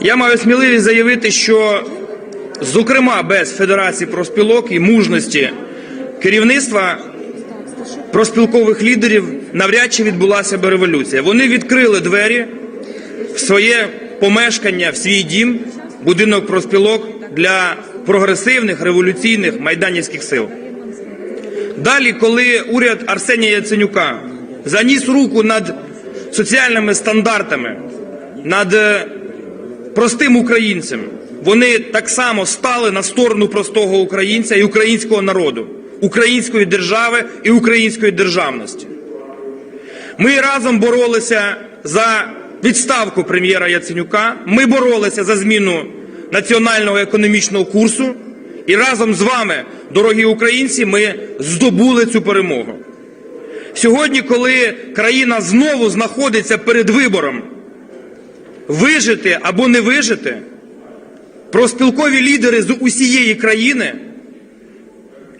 Я маю сміливість заявити, що, зокрема, без Федерації профспілок і мужності керівництва проспілкових лідерів навряд чи відбулася би революція. Вони відкрили двері в своє помешкання, в свій дім, будинок проспілок для прогресивних революційних майданівських сил. Далі, коли уряд Арсенія Яценюка заніс руку над соціальними стандартами, над е, простим українцем, вони так само стали на сторону простого українця і українського народу, української держави і української державності. Ми разом боролися за відставку прем'єра Яценюка. Ми боролися за зміну національного економічного курсу. І разом з вами, дорогі українці, ми здобули цю перемогу. Сьогодні, коли країна знову знаходиться перед вибором вижити або не вижити, проспілкові лідери з усієї країни,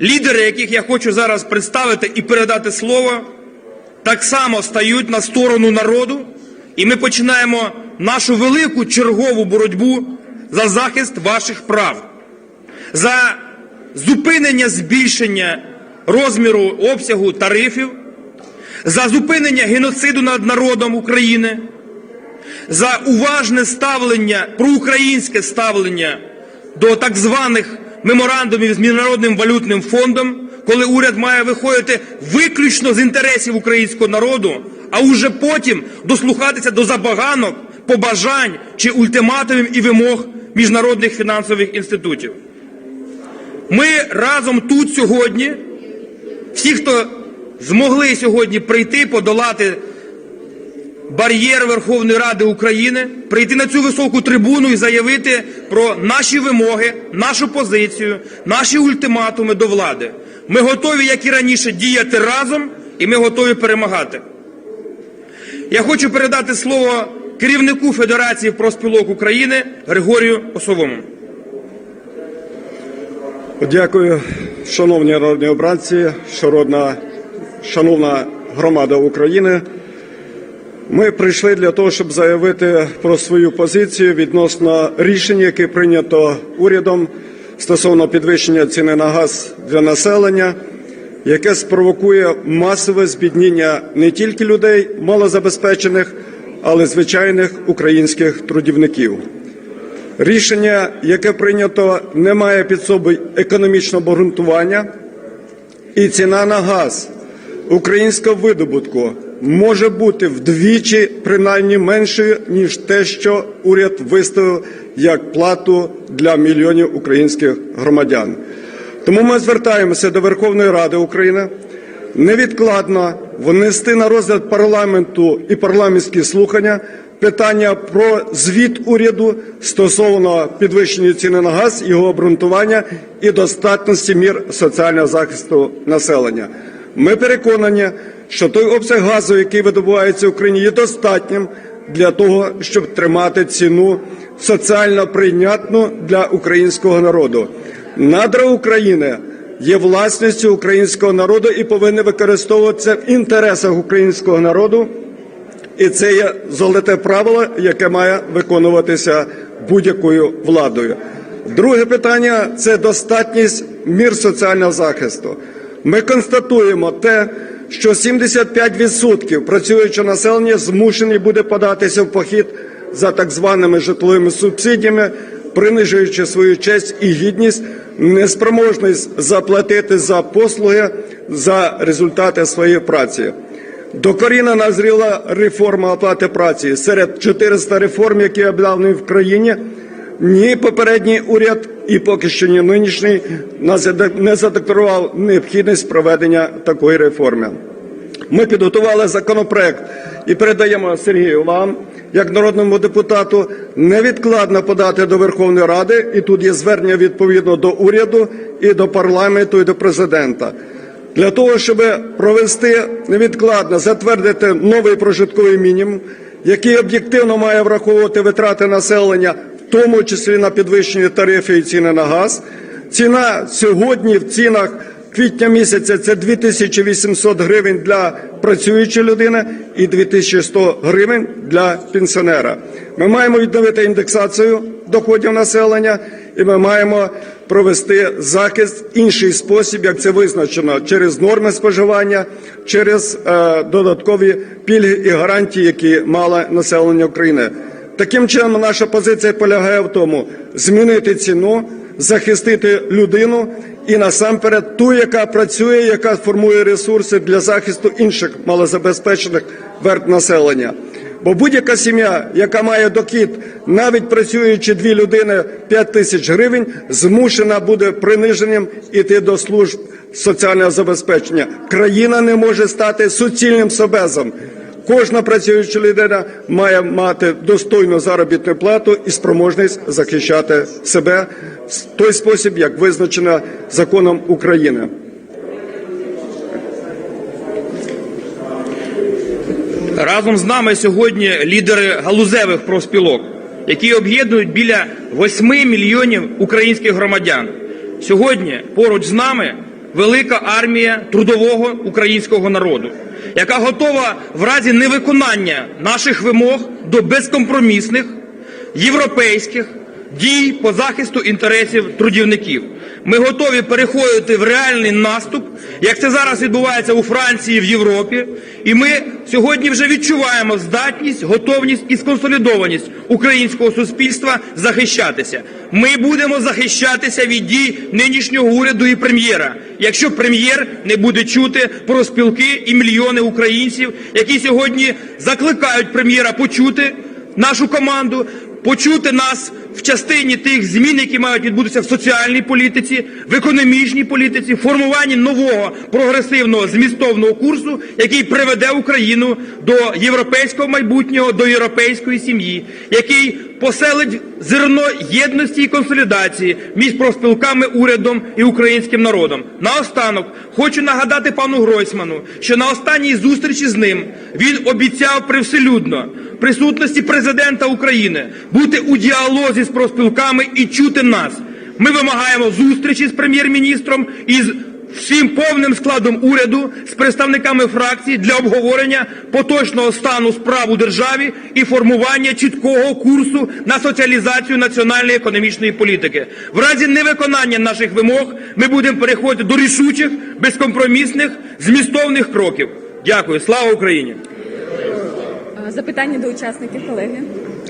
лідери, яких я хочу зараз представити і передати слово, так само стають на сторону народу, і ми починаємо нашу велику чергову боротьбу за захист ваших прав, за зупинення збільшення розміру обсягу тарифів, за зупинення геноциду над народом України, за уважне ставлення, проукраїнське ставлення до так званих меморандумів з Міжнародним валютним фондом, коли уряд має виходити виключно з інтересів українського народу, а уже потім дослухатися до забаганок, побажань чи ультиматумів і вимог міжнародних фінансових інститутів. Ми разом тут сьогодні, всі, хто змогли сьогодні прийти, подолати бар'єр Верховної Ради України, прийти на цю високу трибуну і заявити про наші вимоги, нашу позицію, наші ультиматуми до влади. Ми готові, як і раніше, діяти разом, і ми готові перемагати. Я хочу передати слово керівнику Федерації профспілок України Григорію Осовому. Дякую, шановні народні обранці, шановна, шановна громада України. Ми прийшли для того, щоб заявити про свою позицію відносно рішення, яке прийнято урядом стосовно підвищення ціни на газ для населення, яке спровокує масове збідніння не тільки людей малозабезпечених, але й звичайних українських трудівників. Рішення, яке прийнято, не має під собою економічного обґрунтування, і ціна на газ українського видобутку може бути вдвічі принаймні меншою, ніж те, що уряд виставив як плату для мільйонів українських громадян. Тому ми звертаємося до Верховної Ради України невідкладно внести на розгляд парламенту і парламентські слухання питання про звіт уряду стосовно підвищення ціни на газ, його обґрунтування і достатності мір соціального захисту населення. Ми переконані, що той обсяг газу, який видобувається в Україні, є достатнім для того, щоб тримати ціну соціально прийнятну для українського народу. Надра України є власністю українського народу і повинні використовуватися в інтересах українського народу. І це є золоте правило, яке має виконуватися будь-якою владою. Друге питання це достатність мір соціального захисту. Ми констатуємо те, що 75% працюючого населення змушені буде податися в похід за так званими житловими субсидіями, принижуючи свою честь і гідність, неспроможність заплатити за послуги за результати своєї праці. Докорінно назріла реформа оплати праці серед 400 реформ, які об'явлені в країні. Ні попередній уряд і поки що ні нинішній не задекларував необхідність проведення такої реформи. Ми підготували законопроект і передаємо Сергію вам, як народному депутату, невідкладно подати до Верховної Ради, і тут є звернення відповідно до уряду і до парламенту, і до президента. Для того, щоб провести невідкладно, затвердити новий прожитковий мінімум, який об'єктивно має враховувати витрати населення, тому числі на підвищення тарифів і ціни на газ. Ціна сьогодні в цінах квітня місяця це 2800 гривень для працююча людина і 2100 гривень для пенсіонера. Ми маємо відновити індексацію доходів населення, і ми маємо провести захист інший спосіб, як це визначено через норми споживання, через е, додаткові пільги і гарантії, які мало населення України. Таким чином, наша позиція полягає в тому, змінити ціну, захистити людину і насамперед ту, яка працює, яка формує ресурси для захисту інших малозабезпечених верт населення. Бо будь-яка сім'я, яка має дохід, навіть працюючи дві людини 5 тисяч гривень, змушена буде приниженням іти до служб соціального забезпечення. Країна не може стати суцільним собезом. Кожна працююча людина має мати достойну заробітну плату і спроможність захищати себе в той спосіб, як визначено законом України. Разом з нами сьогодні лідери галузевих профспілок, які об'єднують біля 8 мільйонів українських громадян. Сьогодні поруч з нами велика армія трудового українського народу, яка готова в разі невиконання наших вимог до безкомпромісних європейських дій по захисту інтересів трудівників. Ми готові переходити в реальний наступ, як це зараз відбувається у Франції в Європі. І ми сьогодні вже відчуваємо здатність, готовність і сконсолідованість українського суспільства захищатися. Ми будемо захищатися від дій нинішнього уряду і прем'єра, якщо прем'єр не буде чути про спілки і мільйони українців, які сьогодні закликають прем'єра почути нашу команду, почути нас в частині тих змін, які мають відбутися в соціальній політиці, в економічній політиці, в формуванні нового прогресивного змістовного курсу, який приведе Україну до європейського майбутнього, до європейської сім'ї, який поселить зерно єдності і консолідації між профспілками, урядом і українським народом. Наостанок хочу нагадати пану Гройсману, що на останній зустрічі з ним він обіцяв привселюдно присутності президента України бути у діалозі з профспілками і чути нас. Ми вимагаємо зустрічі з прем'єр-міністром і з всім повним складом уряду з представниками фракцій для обговорення поточного стану справ у державі і формування чіткого курсу на соціалізацію національної економічної політики. В разі невиконання наших вимог ми будемо переходити до рішучих, безкомпромісних, змістовних кроків. Дякую, слава Україні! Запитання до учасників, колеги.